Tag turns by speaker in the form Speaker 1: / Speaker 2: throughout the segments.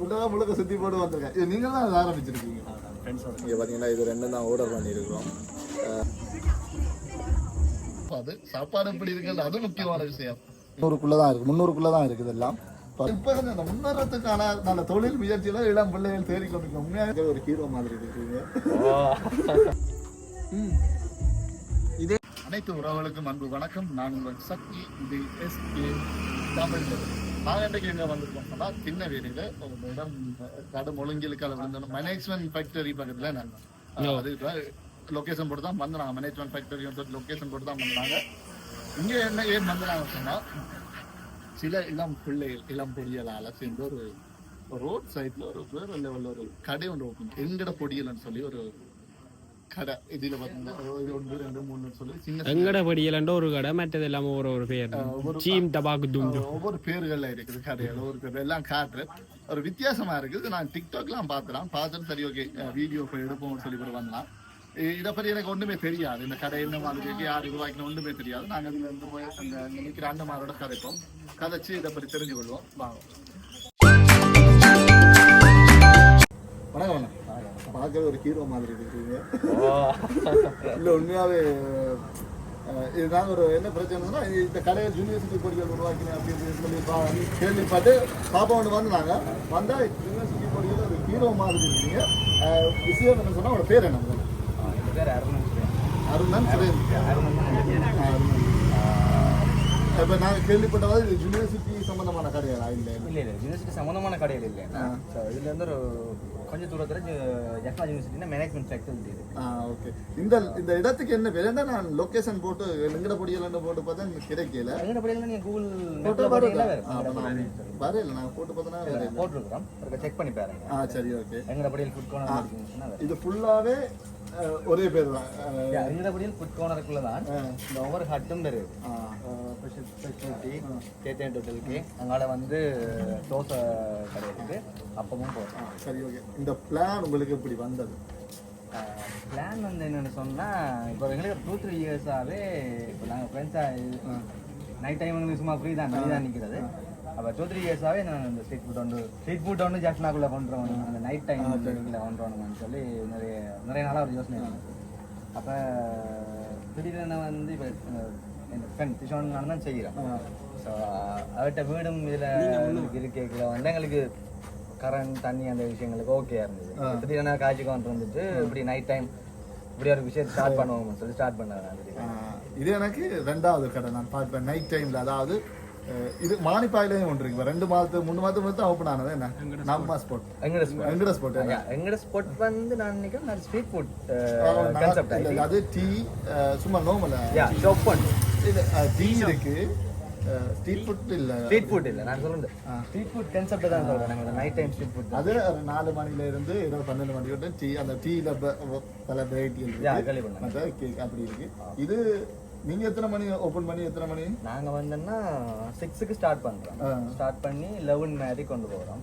Speaker 1: முழுக்க முழுக்க சுத்தி போட்டு வந்திருக்கேன். இது நீங்க தான் ஆரம்பிச்சிருக்கீங்க. இங்க பாத்தீங்கன்னா இது ரெண்டும் தான் ஆர்டர் பண்ணியிருக்கிறோம் அது சாப்பாடு எப்படி இருக்குன்னு அது முக்கியமான விஷயம். முன்னூறுக்குள்ள தான் இருக்கு. முன்னூறுக்குள்ள தான் இருக்குது எல்லாம். இப்ப இந்த முன்னேறத்துக்கான நல்ல தொழில் முயற்சியில இளம் பிள்ளைகள் தேடி கொண்டிருக்கோம். உண்மையாக ஒரு ஹீரோ மாதிரி இருக்கீங்க இதே அனைத்து உறவுகளுக்கும் அன்பு வணக்கம். நான் உங்கள் சக்தி இது எஸ்கே தமிழ். நாங்கள் இன்றைக்கு எங்கே வந்திருக்கோம் சொன்னால் சின்ன ஒரு இடம் கடும் ஒழுங்கிலுக்கால வந்து மேனேஜ்மெண்ட் ஃபேக்டரி பக்கத்தில் நாங்கள் அது லொக்கேஷன் போட்டு தான் வந்தாங்க மேனேஜ்மெண்ட் ஃபேக்டரி லொக்கேஷன் போட்டு தான் வந்தாங்க இங்கே என்ன ஏன் வந்தாங்க சொன்னால் சில இளம் பிள்ளைகள் இளம் பொடியலால் சேர்ந்து ஒரு ரோட் சைடில் ஒரு வேறு லெவலில் ஒரு கடை ஒன்று ஓப்பன் எங்கட பொடியல்னு சொல்லி ஒரு கடை இதில் பார்த்தீங்கன்னா ஒரு ஒன்று ரெண்டு மூணு சொல்லி சின்ன
Speaker 2: எங்கட படியலன்ற ஒரு கடை மற்றது எல்லாமே ஒரு ஒரு பேர். சீம் டபாக்கு தும்
Speaker 1: ஒவ்வொரு பேர்கள்ல இருக்குது கடைகள் ஒரு பேர். எல்லாம் காட்டுற. ஒரு வித்தியாசமா இருக்குது. நான் டிக்டாக்லாம் பார்த்துலாம் பார்த்துட்டு சரி ஓகே வீடியோ போய் எடுப்போம்னு சொல்லி வரலாம் இ- இதை பற்றி எனக்கு ஒன்றுமே தெரியாது. இந்த கடை என்ன மாதிரி இருக்கு யார் உருவாக்கின ஒன்றுமே தெரியாது. நாங்கள் இதில் இருந்து போய் அங்கே நிற்கிற அண்ணமாரோட கதைப்போம். கதைச்சு இதை பற்றி தெரிஞ்சு கொள்வோம் வாங்க. பார்க்கறது ஒரு ஹீரோ மாதிரி இருக்கீங்க இல்லை உண்மையாவே அஹ், இதுதான் ஒரு என்ன பிரச்சனைனா இந்த கடையை யூனிவர்சிட்டி பொடிகள் உருவாக்கினேன் அப்படின்னு சொல்லி கேள்விப்பட்டு பாப்பா ஒன்று வந்தாங்க. வந்தா யூனிவர்சிட்டி பொடிகள் ஒரு ஹீரோ மாதிரி இருக்கீங்க. விஷயம் என்ன சொன்னா உங்களோட பேர் என்ன?
Speaker 3: பேர் அருணன்
Speaker 1: அருணன்
Speaker 3: அருணன்
Speaker 1: இப்போ நாங்கள் கேள்விப்பட்டதாவது இது யூனிவர்சிட்டி சம்பந்தமான கடையா இல்லை
Speaker 3: இல்லை இல்லை யூனிவர்சிட்டி சம்மந்தமான கடையில் இல்லை. ஸோ இதுலேருந்து ஒரு கொஞ்சம் தூரத்தில் ஜஃப்னா யூனிவர்சிட்டினா மேனேஜ்மெண்ட் ஃபேக்கல்ட்டி
Speaker 1: ஆ ஓகே இந்த இந்த இடத்துக்கு என்ன பேர்? ஏன்னா நான் லொகேஷன் போட்டு எங்கட பொடியலன்னு போட்டு பார்த்தா கிடைக்கல.
Speaker 3: எங்கட படியில் நீங்கள் கூகுள்
Speaker 1: போட்டோ வரையில நான் போட்டு பார்த்தனா
Speaker 3: போட்டிருக்கிறோம். செக் பண்ணி பாருங்க.
Speaker 1: ஆ சரி ஓகே
Speaker 3: எங்கட படியில் ஃபுட் இருக்குன்னா
Speaker 1: இது ஃபுல்லாவே அஹ், ஒரே பேர் தான்.
Speaker 3: படியில் ஃபுட் கோனருக்குள்ள தான் இந்த ஒவ்வொரு ஹட்டும்
Speaker 1: ஆ,
Speaker 3: ஸ்பெஷாலிட்டி கேத்தேன் ஹோட்டலுக்கு அங்கால வந்து தோசை கடை இருக்குது அப்பமும் போகிறோம்
Speaker 1: சரி ஓகே இந்த பிளான் உங்களுக்கு எப்படி வந்தது?
Speaker 3: பிளான் வந்து என்னென்னு சொன்னால் இப்போ எங்களுக்கு டூ த்ரீ இயர்ஸாகவே இப்போ நாங்கள் ஃப்ரெண்ட்ஸாக நைட் டைம் எங்களுக்கு சும்மா ஃப்ரீ தான் தான் நிற்கிறது அப்போ டூ த்ரீ இயர்ஸாகவே நான் இந்த ஸ்ட்ரீட் ஃபுட் ஒன்று ஸ்ட்ரீட் ஃபுட் ஒன்று ஜாஸ்னாக்குள்ளே பண்ணுறோம் அந்த நைட் டைம் பண்ணுறோம்னு சொல்லி நிறைய நிறைய நாளாக ஒரு யோசனை அப்போ திடீர்னு வந்து இப்போ என் ஃப்ரெண்ட் கிஷோன் நான் தான் செய்கிறேன் ஸோ அவர்கிட்ட வீடும் இதில் இருக்கல வந்து எங்களுக்கு கரண்ட் தண்ணி அந்த விஷயங்களுக்கு ஓகே இருந்தது. திடீர்னு காய்ச்சிக்கு வந்து வந்துட்டு இப்படி நைட் டைம் இப்படி ஒரு விஷயம் ஸ்டார்ட் பண்ணுவோம்னு சொல்லி ஸ்டார்ட் பண்ணாங்க
Speaker 1: ஆ, இது எனக்கு ரெண்டாவது கடை. நான் பார்ப்பேன் நைட் டைம்ல அதாவது இது மானிப்பாயிலையும் ஒன்று இருக்கு. ரெண்டு மாதத்துக்கு மூணு மாதத்துக்கு மட்டும் ஓப்பன் ஆனது. என்ன? நம்ம ஸ்பாட்
Speaker 3: எங்கட ஸ்பாட்
Speaker 1: எங்கட ஸ்பாட்
Speaker 3: எங்கட ஸ்பாட் வந்து நான் நினைக்கிறேன் நான் ஸ்ட்ரீட் ஃபுட் கான்செப்ட்
Speaker 1: அது டீ சும்மா நோமல
Speaker 3: யா ஷாப் பண்ணு
Speaker 1: இது டீ இருக்கு. ஸ்ட்ரீட் ஃபுட் இல்ல.
Speaker 3: ஸ்ட்ரீட் ஃபுட் இல்லை நான் சொல்லுறது ஸ்ட்ரீட் ஃபுட் கான்செப்ட் தான் சொல்றேன் நாங்கள் நைட் டைம் ஸ்ட்ரீட் ஃபுட்
Speaker 1: அது ஒரு நாலு மணில இருந்து இரவு பன்னெண்டு மணி வரைக்கும் டீ அந்த டீல பல வெரைட்டி
Speaker 3: யா
Speaker 1: இருக்கு மற்ற கேக் அப்படி இருக்கு. இது நீங்க எத்தனை மணி ஓபன் பண்ணி எத்தனை மணி?
Speaker 3: நாங்கள் வந்தோன்னா சிக்ஸுக்கு ஸ்டார்ட் பண்ணுறோம்
Speaker 1: ஆ.
Speaker 3: ஸ்டார்ட் பண்ணி லெவன் மாதிரி கொண்டு போகிறோம்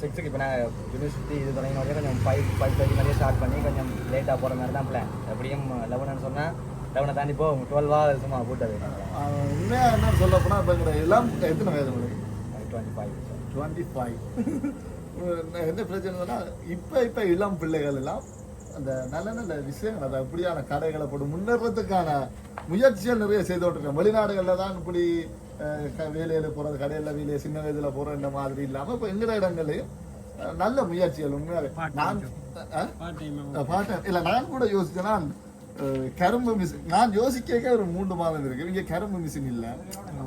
Speaker 3: சிக்ஸுக்கு இப்போ நான் யூனிவர்சிட்டி இது தொடங்கின உடனே கொஞ்சம் ஃபைவ் ஃபைவ் தேர்ட்டி மாதிரியே ஸ்டார்ட் பண்ணி கொஞ்சம் லேட்டாக போகிற மாதிரி தான் பிளான் எப்படியும் லெவன் சொன்னால் லெவனை தாண்டி போ டுவெல்வா சும்மா கூட்டது
Speaker 1: ஆஹ் உண்மையா என்ன சொல்ல போனா இப்போ எங்கட எல்லாம் எத்தனை வயது உங்களுக்கு?
Speaker 3: டுவெண்ட்டி ஃபைவ்
Speaker 1: டுவெண்ட்டி ஃபைவ் என்ன பிரச்சனைனா இப்போ இப்போ இளம் பிள்ளைகள் எல்லாம் அந்த நல்ல நல்ல விஷயங்கள் அந்த அப்படியான கடைகளை போட்டு முன்னேறதுக்கான முயற்சிகள் நிறைய செய்து கொண்டிருக்கோம் வெளிநாடுகளில் தான் இப்படி வேலையில போகிறது கடையில் வேலையை சின்ன வயதில் போகிற இந்த மாதிரி இல்லாமல் இப்போ எங்கிற இடங்கள்லையும் அஹ், நல்ல முயற்சிகள் உண்மையாவே. நான் பாட்டேன் இல்லை நான் கூட யோசிச்சேன்னா கரும்பு மிஷின். நான் யோசிக்க ஒரு மூன்று மாதம் இருக்கு. இங்க கரும்பு மிஷின் இல்ல.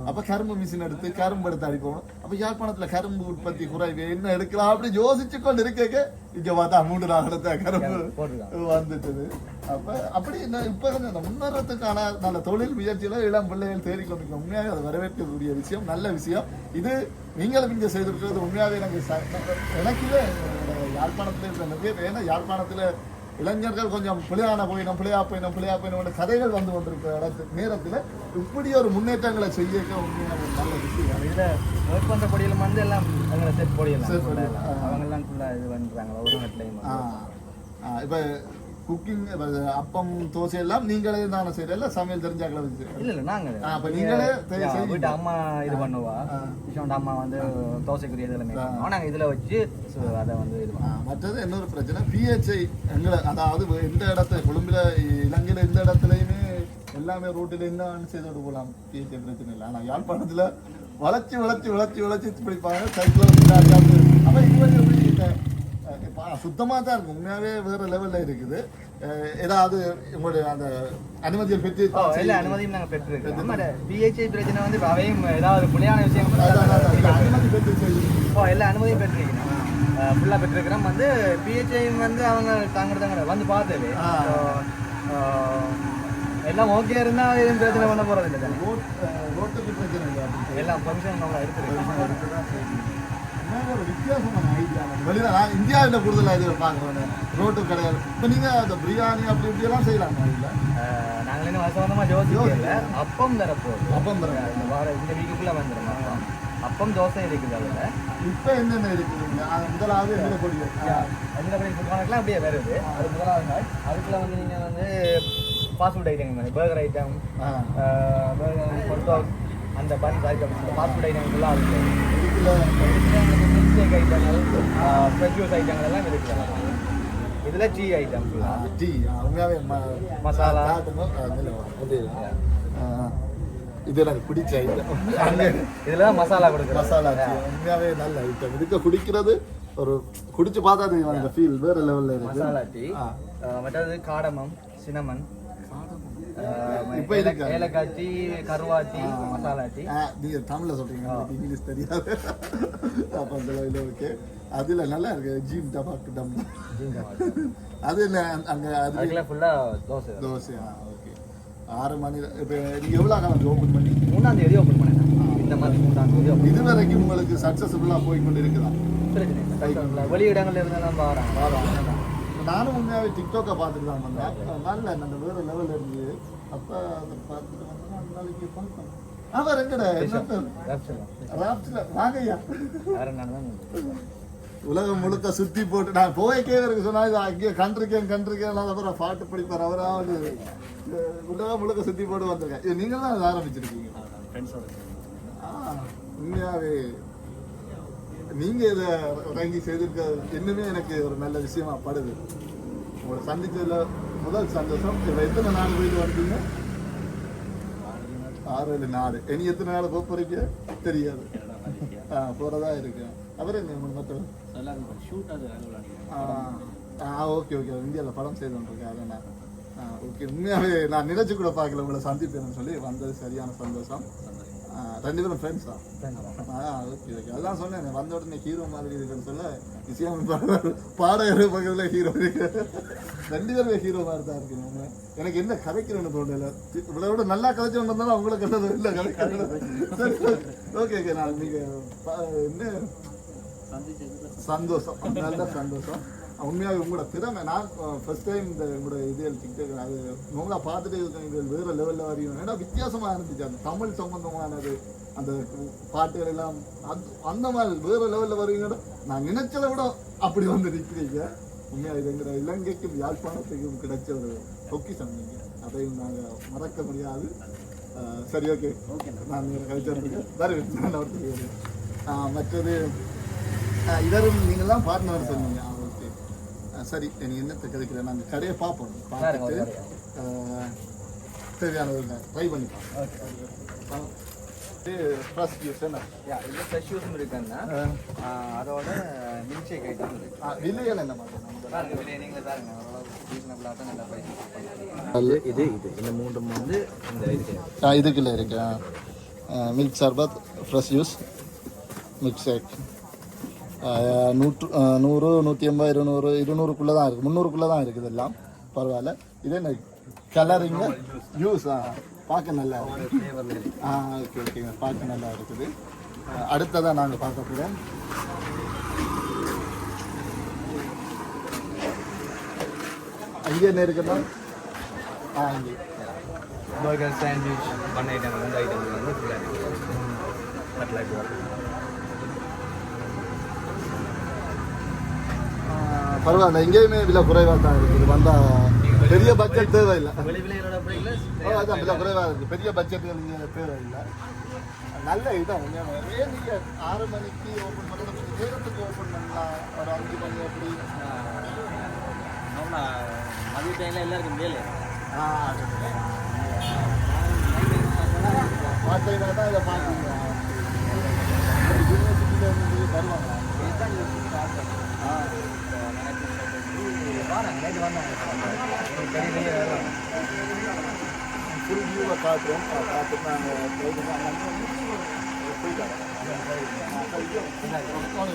Speaker 1: அப்ப கரும்பு மிஷின் எடுத்து கரும்பு எடுத்து அடிப்போம். அப்ப யாழ்ப்பாணத்துல கரும்பு உற்பத்தி குறைவு என்ன எடுக்கலாம் அப்படி யோசிச்சு கொண்டு இருக்க இங்க பார்த்தா மூன்று நாள் எடுத்த கரும்பு வந்துட்டது. அப்ப அப்படி என்ன இப்ப அந்த முன்னேறத்துக்கான நல்ல தொழில் முயற்சியில இளம் பிள்ளைகள் தேடி கொண்டிருக்கோம். உண்மையாக அது வரவேற்கக்கூடிய விஷயம் நல்ல விஷயம். இது நீங்களும் இங்க செய்திருக்கிறது உண்மையாவே எனக்கு எனக்கு யாழ்ப்பாணத்துல இருக்கிற நிறைய ஏன்னா யாழ்ப்பாணத்துல இளைஞர்கள் கொஞ்சம் பிள்ளையான போயிடும் பிள்ளையா போயிடும் பிள்ளையா போயிடும் கதைகள் வந்து கொண்டிருக்கிற இடத்து நேரத்துல இப்படி ஒரு முன்னேற்றங்களை செய்ய உண்மையாக ஒரு நல்ல விஷயம்.
Speaker 3: இதில் ஒர்க் பண்ணுற பொடியில் வந்து எல்லாம் செட் பொடியெல்லாம்
Speaker 1: Set பொடியல், ஆ.
Speaker 3: அவங்க எல்லாம் ஃபுல்லாக இது பண்ணுறாங்க
Speaker 1: ஆ, ஆ, இப்ப குக்கிங் அப்பம் தோசை எல்லாம் நீங்களே தானே செய்யல சமையல் தெரிஞ்சாக்களை வச்சு
Speaker 3: இல்ல இல்ல நாங்க
Speaker 1: அப்ப நீங்களே.
Speaker 3: வீட்டு அம்மா இது பண்ணுவா. விஷயம் அம்மா வந்து தோசைக்குரிய இதுல. நாங்க இதுல வச்சு அதை வந்து இது.
Speaker 1: மற்றது இன்னொரு பிரச்சனை பிஹெச்ஐ எங்களை அதாவது எந்த இடத்துல கொழும்புல இலங்கையில எந்த இடத்துலையுமே எல்லாமே ரோட்டில் என்ன செய்துட்டு போகலாம். பிஹெச்ஐ பிரச்சனை இல்லை. ஆனால் யாழ்ப்பாணத்துல வளைச்சி வளைச்சி வளைச்சி வளைச்சி பிடிப்பாங்க சைக்கிள் அப்போ இவங்க எப்படி இந்த, அஹ், இப்ப, ஆ, சுத்தமா தான் இருக்கும். உண்மையாவே வேற லெவல்ல இருக்குது. ஏதாவது உங்களுடைய அந்த அனுமதிகள் பெற்று
Speaker 3: எல்லா அனுமதியும் நாங்க பெற்றிருக்கோம் பிஹெச்ஐ பிரச்சனை வந்து அவையும் ஏதாவது புள்ளியான விஷயம்
Speaker 1: அனுமதி பெற்று.
Speaker 3: ஓ எல்லா அனுமதியும் பெற்றிருக்கோம் ஃபுல்லாக பெற்றிருக்கிறோம். வந்து பிஹெச்ஐயும் வந்து அவங்க தாங்க தாங்க வந்து பார்த்தது. எல்லாம் ஓகே இருந்தா எதுவும் பிரச்சனை பண்ண போறது இல்லை. எல்லாம் ஃபங்க்ஷன் நம்ம எடுத்துருக்கோம்
Speaker 1: வித்தியாசமான தான். வெளியில நான் இந்தியாவில் கூடுதலாக இது பார்க்குறேன் ரோட்டு கடைகள் இப்போ நீங்கள் அந்த பிரியாணி அப்படி இப்படி எல்லாம் செய்யலாம் இல்லை
Speaker 3: நாங்கள் இன்னும் வருஷம் வந்தமா யோசிக்கல. அப்பம் தரப்போகுது
Speaker 1: அப்பம் தரப்போகுது.
Speaker 3: இந்த வாரம் இந்த வீக்குக்குள்ள வந்துடும் அப்பம். தோசை இருக்குது அதில்.
Speaker 1: இப்போ என்னென்ன இருக்குதுங்க அது முதலாவது என்ன பொடி
Speaker 3: அந்த மாதிரி ஃபுட் அப்படியே வருது. அது முதலாவது நாள். அதுக்குள்ள வந்து நீங்கள் வந்து fast food item burger item burger hot அந்த ஐட்டம் இந்த ஃபாஸ்ட் ஃபுட் ஐட்டம் எல்லாம் இருக்குது மில்க் ஐட்டங்கள் ஃப்ரெஷ் ஜூஸ் ஐட்டங்கள் எல்லாம் இருக்குது இதில் டீ ஐட்டம்
Speaker 1: டீ உண்மையாவே ம-
Speaker 3: மசாலா.
Speaker 1: காட்டணும். ஆ, இதுல வா. அது ஆ, இது எனக்கு பிடிச்ச ஐட்டம்
Speaker 3: இதில் தான் மசாலா கொடுக்குறோம்
Speaker 1: மசாலா டீ உண்மையாவே நல்ல ஐட்டம் இதுக்கு குடிக்கிறது ஒரு குடிச்சு பார்த்தா அந்த ஃபீல் வேற லெவல்ல இருக்கு
Speaker 3: மசாலா டீ. மற்றது காடமம் சினமன்
Speaker 1: இப்ப இருக்கா?
Speaker 3: ஏலக்காய் டீ கருவா டீ மசாலா டீ
Speaker 1: ஆ, நீங்க தமிழ்ல எனக்கு இங்கிலீஷ் தெரியாது. அப்ப அந்த ஓகே அதுல நல்லா இருக்கு. ஜீம் டபாக்கு டம் அது என்ன அங்க அது
Speaker 3: ஃபுல்லாக தோசை.
Speaker 1: தோசையா ஓகே ஆறு மணி இப்போ நீங்க எவ்வளோ காலம் ஓப்பன் பண்ணி?
Speaker 3: மூணாம் தேதி ஓப்பன் பண்ணேன் இந்த மாதிரி மூணாம் தேதி
Speaker 1: இது வரைக்கும் உங்களுக்கு சக்ஸஸ்ஃபுல்லாக போய் கொண்டு இருக்குதா
Speaker 3: பிரச்சனை இல்லை வெளியிடங்கள்ல இருந்தாலும் வராங்க.
Speaker 1: நானும் உண்மையாகவே டிக்டாக்கை பார்த்துட்டு தான் வந்தேன். நல்ல அந்த வேற லெவலில் இருந்து அப்போ அதை பார்த்துட்டு வந்தேன். அந்த நாளைக்கு பார்த்தேன் அவர் எங்கட வாங்கய்யா. உலகம் முழுக்க சுத்தி போட்டு நான் போய்க்கே இருக்கு சொன்னா இது அங்கே கண்டிருக்கேன் கண்டிருக்கேன். அப்புறம் பாட்டு படிப்பார் அவராவது உலகம் முழுக்க சுத்தி போட்டு வந்திருக்கேன். இது நீங்க தான் ஆரம்பிச்சிருக்கீங்க. ஆ, உண்மையாவே நீங்க இதை வாங்கி செய்திருக்க இன்னுமே எனக்கு ஒரு நல்ல விஷயமா படுது. உங்களை சந்திச்சதுல முதல் சந்தோஷம் இதுல எத்தனை நாள் போயிட்டு வந்தீங்க? ஆறு ஏழு நாடு இனி எத்தனை நாள் போக தெரியாது. ஆ போறதா இருக்கு. அவர் என்ன உங்களுக்கு மற்ற ஆ ஓகே ஓகே. இந்தியாவில் படம் செய்து கொண்டிருக்கேன் அதை நான் ஆ ஓகே. உண்மையாகவே நான் நினைச்சு கூட பார்க்கல. உங்களை சந்திப்பேன்னு சொல்லி வந்தது சரியான சந்தோஷம். ரெண்டு பேரும் ஃப்ரெண்ட்ஸ் ஓகே ஓகே அதான் சொன்னேன் வந்த உடனே ஹீரோ மாதிரி இருக்குன்னு சொல்ல விஷயம் பாடகர் பக்கத்தில் ஹீரோ இருக்கு. ரெண்டு பேருமே ஹீரோ மாதிரி தான் இருக்கு உண்மை. எனக்கு என்ன கதைக்கிறேன்னு தோணல. இவ்வளோ விட நல்லா கதைச்சு வந்தாலும் அவங்களுக்கு இல்லை கதைக்கிறது ஓகே ஓகே நான் நீங்கள் என்ன? சந்தோஷம். நல்ல சந்தோஷம். உண்மையாக உங்களோட திறமை நான் ஃபர்ஸ்ட் டைம் இந்த உங்களோட இது டிக்டாக் அது உங்களை பார்த்துட்டு இருக்கேன், இது வேற லெவலில் வரையும். ஏன்னா வித்தியாசமா இருந்துச்சு. அந்த தமிழ் சம்பந்தமானது அந்த பாட்டுகள் எல்லாம் அந்த அந்த மாதிரி வேற லெவலில் வருவீங்க நான் நினைச்சதை விட அப்படி வந்து நிற்கிறீங்க உண்மையாக இது எங்கிற இலங்கைக்கும் யாழ்ப்பாணத்துக்கும் கிடைச்ச ஒரு பொக்கிஷம் நீங்க. அதையும் நாங்கள் மறக்க முடியாது. சரி ஓகே ஓகே நான் கழிச்சிருக்கேன் சரி நான் மற்றது இதரும் நீங்கள்லாம் பார்ட்னர் சொன்னீங்க. சரி நீ என்னத்தை கிடைக்கல நாங்கள் கடையை பார்ப்போம். பார்த்துட்டு தேவையானது ட்ரை பண்ணி பார்ப்போம் ஃபர்ஸ்ட் யூஸ் என்ன
Speaker 3: யா இது ஃப்ரெஷ் ஜூஸும் இருக்குன்னா அதோட மில்க் ஷேக் ஐட்டம் இருக்கு.
Speaker 1: ஆ, விலைகள் என்ன மாதிரி?
Speaker 3: பாருங்க வெளியே நீங்களே பாருங்க. ஓரளவு ரீசனபிளாக தான் நல்லா பிரைஸ் இது இது இந்த மூன்றும் வந்து இந்த
Speaker 1: ஆ இதுக்குள்ள இருக்கு. மில்க் சர்பத் ஃப்ரெஷ் ஜூஸ் மில்க் ஷேக் நூற்று நூறு நூற்றி ஐம்பது இருநூறு இருநூறுக்குள்ளே தான் இருக்குது முந்நூறுக்குள்ளே தான் இருக்குது எல்லாம். பரவாயில்ல. இதே என்ன கலரிங்க ஜூஸ் ஆ? பார்க்க நல்லா ஆ ஓகே ஓகேங்க பார்க்க நல்லா இருக்குது. அடுத்ததான் நாங்கள் பார்க்க போகிறோம் அங்கே என்ன இருக்குதா ஆ இங்கே.
Speaker 3: பர்கர் சாண்ட்விச் பண்ண ஐட்டம் ரெண்டு ஐட்டம் வந்து ஃபுல்லாக
Speaker 1: பரவாயில்ல எங்கேயுமே விலை குறைவாக தான் இருக்குது வந்தால் பெரிய பட்ஜெட் தேவையில்லை. அதான் விலை குறைவாக இருக்குது பெரிய பட்ஜெட்டுகள் இங்கே தேவையில்லை. நல்ல உண்மையான ஏன் நீங்கள் ஆறு மணிக்கு ஓப்பன் பண்ணுறது கொஞ்சம் நேரத்துக்கு ஓப்பன் பண்ணலாம். ஒரு அஞ்சு மணி
Speaker 3: மதிய டைம்ல எல்லாருக்கும்
Speaker 1: ஆ பார்த்தீங்கன்னா தான் இதை பார்க்குறீங்க யூனிவர்சிட்டியில் இருந்து ஆ. ஃபுல் வியூவை காட்டுறோம் பார்த்துட்டு நாங்கள் போயிட்டு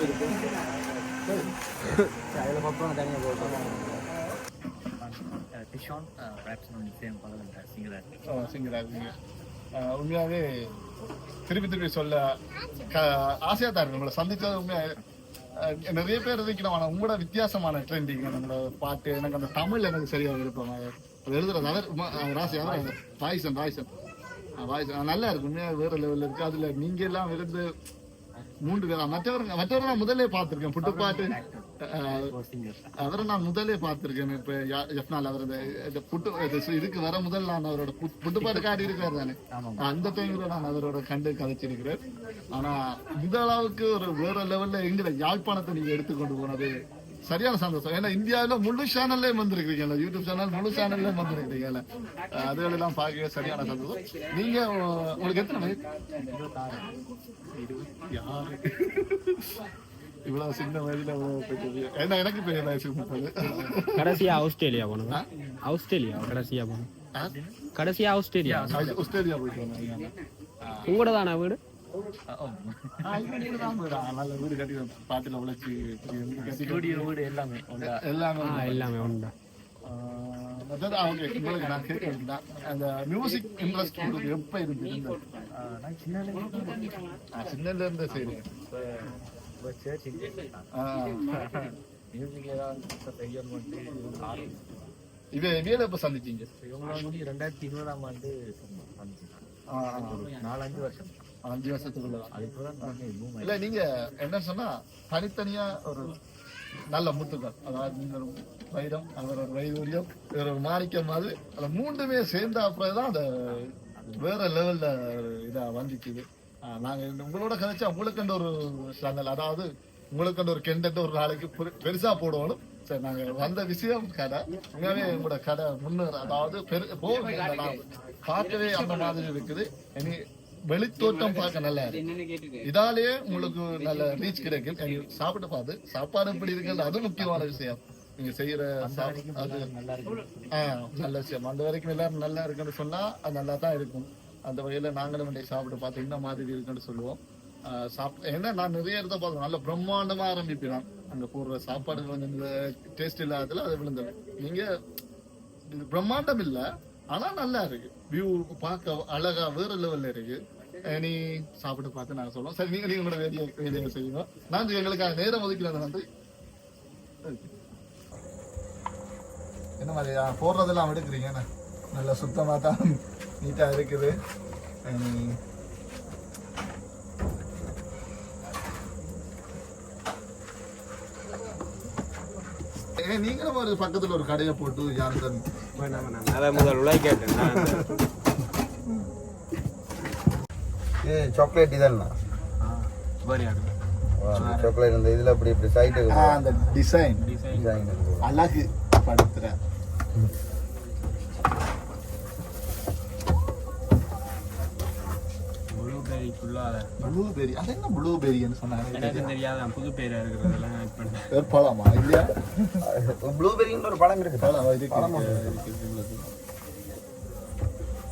Speaker 1: இருக்கு
Speaker 3: அதில் பக்கம் தனியாக போட்டோம்
Speaker 4: டிஷான் ரேப்ஸ் சேம் பகல் சிங்கிளாக
Speaker 1: ஓ சிங்கராக இருக்கீங்க உண்மையாகவே திருப்பி திருப்பி சொல்ல ஆசையாக தான் இருக்கு. நம்மளை சந்திச்சது உண்மையாக அஹ், நிறைய பேர் இருக்கிறோம் ஆனால் உங்களோட வித்தியாசமான ட்ரெண்டிங் நம்மளோட பாட்டு எனக்கு அந்த தமிழ் எனக்கு சரியாக விருப்பம். அது எழுதுறது அவர் ராய்சன் ராய்சன் ஆசையாக வாய்ஸ் நல்லா இருக்கும். வேற லெவலில் இருக்கு. அதில் நீங்க எல்லாம் இருந்து மூன்று பேர் மற்றவர்கள் மற்றவரை நான் பார்த்துருக்கேன். புட்டுப்பாட்டு. பாட்டு அவரை நான் முதலே பார்த்திருக்கேன் இப்ப எஃப்னால் அவர் இந்த- புட்டு இதுக்கு வர முதல் நான் அவரோட புட்- புட்டுப்பாட்டு காட்டி இருக்காரு தானே அந்த டைம்ல நான் அவரோட கண்டு கதைச்சிருக்கிறேன். ஆனா இந்த அளவுக்கு ஒரு வேற லெவல்ல எங்கிற யாழ்ப்பாணத்தை நீங்க எடுத்துக்கொண்டு போனது சரியான சந்தோஷம். ஏன்னா இந்தியாவில முழு சேனல்லே வந்திருக்கீங்கல்ல யூடியூப் சேனல் முழு சேனல்லே வந்திருக்கீங்கல்ல அஹ் அதுகளெல்லாம் பார்க்கவே சரியான சந்தோஷம். நீங்க உங்களுக்கு எத்தனை வயசு இவ்வளவு சின்ன வயதுல பெரிய ஏன்னா எனக்கு பெரிய வயசு முப்பது.
Speaker 2: கடைசியா ஆஸ்திரேலியா போனோம் ஆஸ்திரேலியா கடைசியா போனோம்? கடைசியா ஆஸ்திரேலியா.
Speaker 1: ஆஸ்திரேலியா போயிட்டு வந்தாங்க
Speaker 2: உங்களோட தானே வீடு?
Speaker 1: நல்ல வீடு கட்டி பாட்டுல உழைச்சி கட்டி
Speaker 4: ஸ்டூடியோ வீடு எல்லாமே
Speaker 1: எல்லாமே
Speaker 2: எல்லாமே உண்டு.
Speaker 1: உங்களுக்கு நான். அந்த மியூசிக் இன்ட்ரெஸ்ட் உங்களுக்கு எப்ப இருந்து இருந்தே சரி.
Speaker 4: இப்போ
Speaker 1: இது வீட எப்ப சந்திச்சீங்க
Speaker 4: ரெண்டாயிரத்தி இருபதாம் ஆண்டு வந்துச்சு. நாலஞ்சு வருஷம்
Speaker 1: அஞ்சு வருஷத்துக்குள்ள இல்ல நீங்க என்ன சொன்னா தனித்தனியா ஒரு நல்ல முத்துக்கள் அதாவது வைரம் அவர் ஒரு வைதூரியம் இவர் ஒரு மாணிக்கம் மாதிரி அந்த மூன்றுமே சேர்ந்த அப்புறம் தான் அந்த வேற லெவல்ல இதா வந்துச்சுது ஆஹ் உங்களோட கதைச்சா உங்களுக்கு ஒரு சேனல் அதாவது உங்களுக்கு ஒரு கெண்டன்ட் ஒரு நாளைக்கு பெருசா போடுவோம் சரி நாங்க வந்த விஷயம் கடை உண்மையாவே உங்களோட கடை முன்னேற அதாவது பெரு பார்க்கவே அந்த மாதிரி இருக்குது. இனி வெளித்தோட்டம் பார்க்க நல்லா இருக்கு. இதாலேயே உங்களுக்கு நல்ல ரீச் கிடைக்கும். சாப்பிட்டு பார்த்து சாப்பாடு எப்படி இருக்குன்னு அது முக்கியமான விஷயம். நீங்க செய்யற சாப்- அது
Speaker 4: நல்லா இருக்கு
Speaker 1: நல்ல விஷயம். அந்த வரைக்கும் எல்லாரும் நல்லா இருக்குன்னு சொன்னா அது நல்லா தான் இருக்கும். அந்த வகையில் நாங்களும் வந்து சாப்பிட்டு பார்த்து இந்த மாதிரி இருக்குன்னு சொல்லுவோம். சாப்பிட் ஏன்னா நான் நிறைய இடத்த பார்த்தோம் நல்ல பிரம்மாண்டமாக ஆரம்பிப்பேன் அங்கே போடுற சாப்பாடு கொஞ்சம் டேஸ்ட் இல்லாததில் அது விழுந்தது. நீங்கள் இது பிரம்மாண்டம் இல்லை ஆனால் நல்லா இருக்கு. வியூ பார்க்க அழகா வேற லெவலில் இருக்கு. நீ சாப்பிட்டு பார்த்து நாங்கள் சொல்லுவோம் சரி நீங்கள் நீங்கள் உங்களோட வேலையை வேலையை செய்யுங்க. நான் எங்களுக்காக நேரம் ஒதுக்கிறது வந்து என்ன மாதிரி போடுறதெல்லாம் எடுக்கிறீங்க என்ன? நல்ல சுத்தமா தான் நீட்டா இருக்குது நீங்களும் ஒரு பக்கத்துல ஒரு கடையை போட்டு யாரும் தரணும்
Speaker 2: அதை முதல் உலக கேட்டேன்.
Speaker 5: இது சாக்லேட் இதென்ன சாக்லேட் இந்த இதுல அப்படி இப்படி சைட்டுக்கு
Speaker 1: ஆ, அந்த டிசைன்
Speaker 5: டிசைன்
Speaker 1: அழகு படுத்துற. ப்ளூபெரி அது என்ன ப்ளூபெரின்னு சொன்னாங்க
Speaker 2: எனக்கு தெரியாத புது பேரா இருக்கிறதெல்லாம் ஆட் பண்ணேன்
Speaker 1: வேறுபழமா இல்லையா
Speaker 5: ப்ளூபெரின்னு ஒரு பழம் இருக்கு
Speaker 1: பழம் இருக்கு.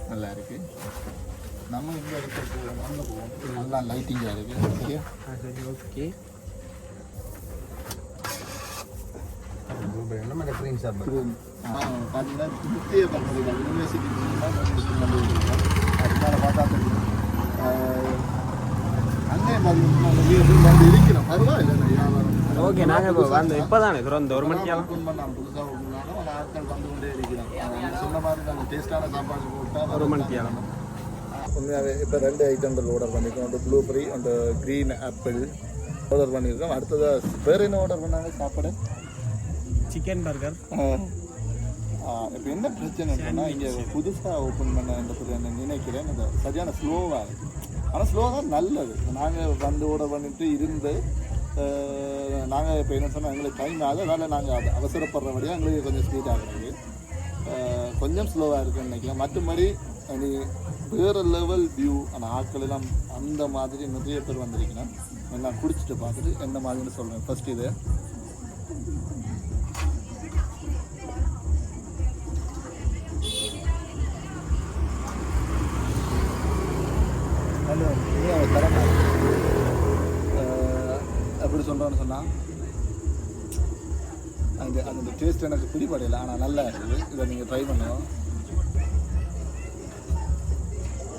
Speaker 1: நல்லா இருக்கு நம்ம இங்க இருக்கிறது நல்ல போவோம் நல்லா லைட்டிங்கா இருக்கு சரியா
Speaker 2: சரி ஓகே
Speaker 1: பாத்தீங்கன்னா முக்கிய யூனிவர்சிட்டி அதனால பார்த்தா தெரியும் ஆ, அங்கே பார்த்தீங்கன்னா வெளியே போய் வந்து இருக்கிறோம் பரவாயில்லை
Speaker 2: ஓகே நாங்கள் இப்போ வந்து இப்போ தானே திறந்த ஒரு மணிக்கு
Speaker 1: அந்த ஆட்கள் வந்து கொண்டே. அவங்க சொன்ன மாதிரி நல்ல டேஸ்டான சாப்பாடு
Speaker 2: ஒரு மணிக்கு
Speaker 1: உண்மையாகவே இப்போ ரெண்டு ஐட்டங்கள் ஆர்டர் பண்ணியிருக்கோம். ஒன்று ப்ளூபெரி ஒன்று க்ரீன் ஆப்பிள் ஆர்டர் பண்ணியிருக்கோம். அடுத்ததாக வேறு என்ன ஆர்டர் பண்ணாங்க? சாப்பாடு?
Speaker 2: சிக்கன் பர்கர்
Speaker 1: இப்போ என்ன பிரச்சனைன்னா இங்கே புதுசாக ஓப்பன் பண்ண இந்த நினைக்கிறேன். இந்த சரியான ஸ்லோவாக இருக்கு ஆனால் ஸ்லோவாக நல்லது. நாங்கள் வந்து ஓட பண்ணிட்டு இருந்து நாங்கள் இப்போ என்ன சொன்னால் எங்களுக்கு டைம் ஆகுது அதனால் நாங்கள் அவசரப்படுறபடியாக எங்களுக்கு கொஞ்சம் ஸ்பீட் ஆகுறது. கொஞ்சம் ஸ்லோவாக இருக்குன்னு நினைக்கிறேன் மற்றபடி நீ வேறு லெவல் வியூ அந்த ஆட்கள் எல்லாம் அந்த மாதிரி நிறைய பேர் வந்திருக்கணும். நான் குடிச்சிட்டு பார்த்துட்டு என்ன மாதிரின்னு சொல்கிறேன் ஃபர்ஸ்ட் இது. பண்ணி அவன் தரமா எப்படி சொல்கிறான்னு சொன்னால் அந்த அந்த டேஸ்ட் எனக்கு பிடிப்படையில ஆனால் நல்லா இருக்குது இதை நீங்கள் ட்ரை பண்ணணும்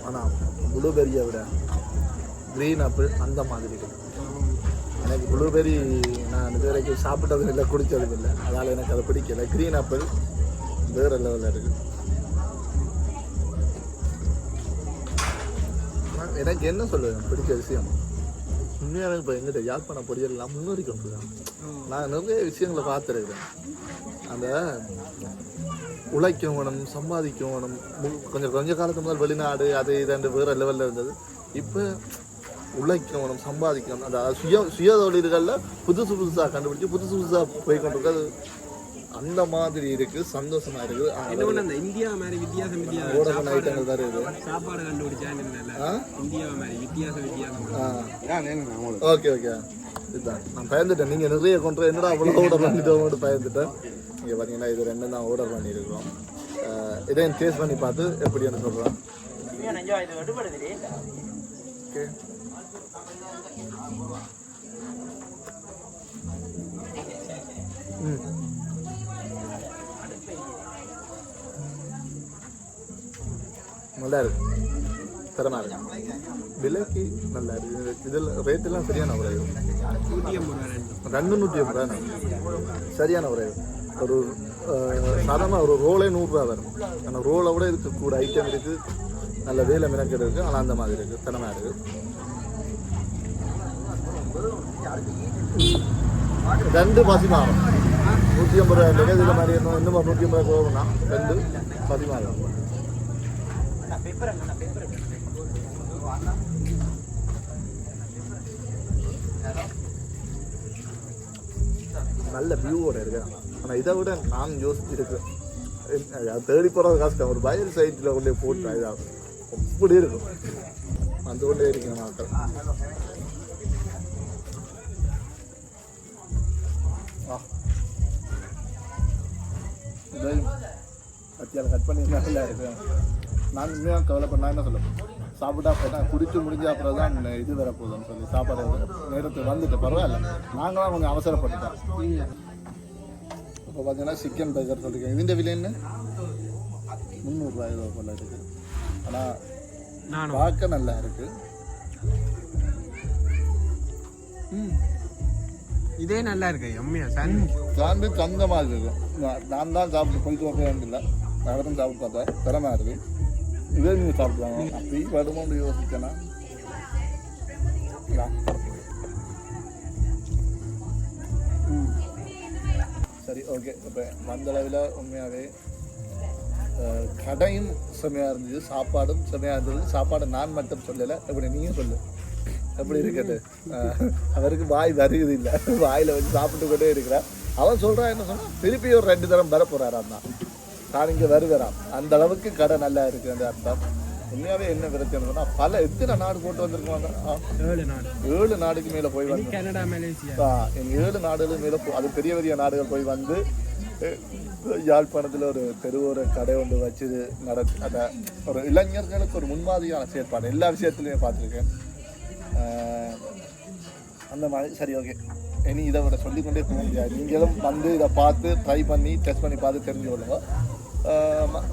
Speaker 1: ஆனால் ப்ளூபெரியை விட க்ரீன் ஆப்பிள் அந்த மாதிரி இருக்குது எனக்கு ப்ளூபெரி நான் இது வரைக்கும் சாப்பிட்டதும் இல்லை குடித்ததும் இல்லை. அதனால் எனக்கு அதை பிடிக்கல. க்ரீன் ஆப்பிள் வேறு லெவலில் இருக்குது எனக்கு என்ன சொல்லுவேன் பிடிச்ச விஷயம். உண்மையாக இப்போ எங்கிட்ட யாழ்ப்பாண பொரியல் முன்னேறி கொண்டு தான் நான் நிறைய விஷயங்களை பார்த்துருக்கிறேன். அந்த உழைக்கணும் சம்பாதிக்கணும் கொஞ்சம் கொஞ்சம் கொஞ்ச காலத்துக்கு முதல் வெளிநாடு அது இதுன்னு வேற லெவலில் இருந்தது. இப்போ உழைக்கணும் சம்பாதிக்கணும் அந்த சுய சுய தொழில்களில் புதுசு புதுசாக கண்டுபிடிச்சு புதுசு புதுசாக போய் கொண்டிருக்கிறது அந்த மாதிரி இருக்கு சந்தோஷமா இருக்குது.
Speaker 2: என்ன பண்ண அந்த இந்தியா மாதிரி வித்தியாசம் வித்தியாசம்
Speaker 1: ஓடமான ஐட்டங்கள் தான் இருக்குது
Speaker 2: சாப்பாடு கண்டுபிடிச்சா? இந்தியா மாதிரி வித்தியாசம் வித்தியாசம்.
Speaker 1: ஆ. Okay okay. இதுதான். நான் பயந்துட்டேன். நீங்கள் நிறைய கொண்டு என்னடா அவ்வளோ ஆர்டர் பண்ணிட்டோம்னு பயந்துட்டேன். இங்கே பார்த்தீங்கன்னா இது ரெண்டும் தான் ஆர்டர் பண்ணியிருக்கிறோம். இதையும் டேஸ்ட் பண்ணி பார்த்து எப்படின்னு சொல்கிறேன் ஓகே. ம். நல்லா இருக்கு தரமா இருக்கு. விலைக்கு நல்லா இருக்கு. இதில் ரேட்டெல்லாம் சரியான உரைவு
Speaker 2: ரெண்டு
Speaker 1: நூற்றி ஐம்பது ரூபா சரியான உரைவு ஒரு சாதாரண ஒரு ரோலே நூறுரூவா வரும். ஆனால் ரோலை விட இருக்கக்கூட கூட ஐட்டம் இருக்குது. நல்ல வேலை மினக்கெடு இருக்குது. ஆனால் அந்த மாதிரி இருக்குது. தரமாக இருக்குது. ரெண்டு பதிமாறும் நூற்றி ஐம்பது ரூபாய் இதில் மாதிரி இன்னும் நூற்றி ஐம்பது ரூபா போகணும்னா ரெண்டு பதிமாறும் நல்ல வியூவோட இருக்கு. ஆனால் இதை விட நான் யோசிச்சிருக்கேன் தேடி போகிறது கஷ்டம் ஒரு வயல் சைட்டில் கொண்டே போட்டு இதாகும் அப்படி இருக்கும். அந்த கொண்டே இருக்கேன் மக்கள். கட் பண்ணி நல்லா இருக்கேன் நான் உண்மையாக கவலைப்பட நான் என்ன சொல்ல சாப்பிட்டா போட்டா குடிச்சு முடிஞ்ச அப்புறம் தான் இது வர போதும்னு சொல்லி சாப்பாடு நேரத்துக்கு வந்துட்டு பரவாயில்ல. நாங்களாம் கொஞ்சம் அவசரப்பட்டுட்டோம். இப்போ பார்த்தீங்கன்னா சிக்கன் பர்கர் சொல்லிருக்கேன் இதுன்ற விலை என்ன? முந்நூறுரூவா ஏதோ போல இருக்கு. ஆனால் பார்க்க நல்லா இருக்கு. ம்.
Speaker 2: இதே நல்லா இருக்கு. எம்மையா சாண்ட்விச்
Speaker 1: சாண்ட்விச் அந்த மாதிரி இருக்கும். நான் நான் தான் சாப்பிட்டு போயிட்டு வர வேண்டியதில்லை. நகரம் சாப்பிட்டு பார்த்தா திறமா இருக்கு. இதே நீங்கள் சாப்பிடுவாங்க அப்படி வருமானு யோசிச்சேன்னா சரி ஓகே இப்போ வந்தளவில் உண்மையாகவே கடையும் செமையாக இருந்தது சாப்பாடும் செமையாக இருந்தது சாப்பாடை நான் மட்டும் சொல்லலை எப்படி நீயும் சொல்லு எப்படி இருக்கிறது அஹ், அவருக்கு வாய் வருகுது இல்லை வாயில் வச்சு சாப்பிட்டு கொண்டே இருக்கிறார் அவன் சொல்கிறான் என்ன சொன்னா திருப்பி ஒரு ரெண்டு தரம் வர போகிறாராம் தான் நான் இங்கே வருகிறான் அந்த அளவுக்கு கடை நல்லா இருக்குது அந்த அர்த்தம். உண்மையாகவே என்ன பிரச்சனை பல எத்தனை நாடு போட்டு வந்திருக்கோம்
Speaker 2: ஏழு நாடு.
Speaker 1: ஏழு நாடுக்கு மேலே போய் வந்து.
Speaker 2: Canada Malaysia.
Speaker 1: ஏழு நாடுகள் மேல அது பெரிய பெரிய நாடுகள் போய் வந்து யாழ்ப்பாணத்தில் ஒரு தெருவோர கடை ஒன்று வச்சு நட அதை ஒரு இளைஞர்களுக்கு ஒரு முன்மாதிரியான செயற்பாடு. எல்லா விஷயத்துலையும் பார்த்துருக்கேன். அந்த மாதிரி சரி ஓகே. இனி இதை விட சொல்லிக்கொண்டே போக முடியாது. நீங்களும் வந்து இதை பார்த்து ட்ரை பண்ணி டெஸ்ட் பண்ணி பார்த்து தெரிஞ்சு கொள்ளுங்க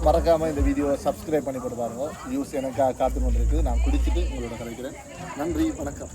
Speaker 1: மறக்காமல் ம- இந்த வீடியோவை சப்ஸ்கிரைப் பண்ணி போட்டு பாருங்க. வியூஸ் எனக்காக காத்து இருக்குது நான் குடிச்சிட்டு உங்களோட கிடைக்கிறேன் நன்றி வணக்கம்.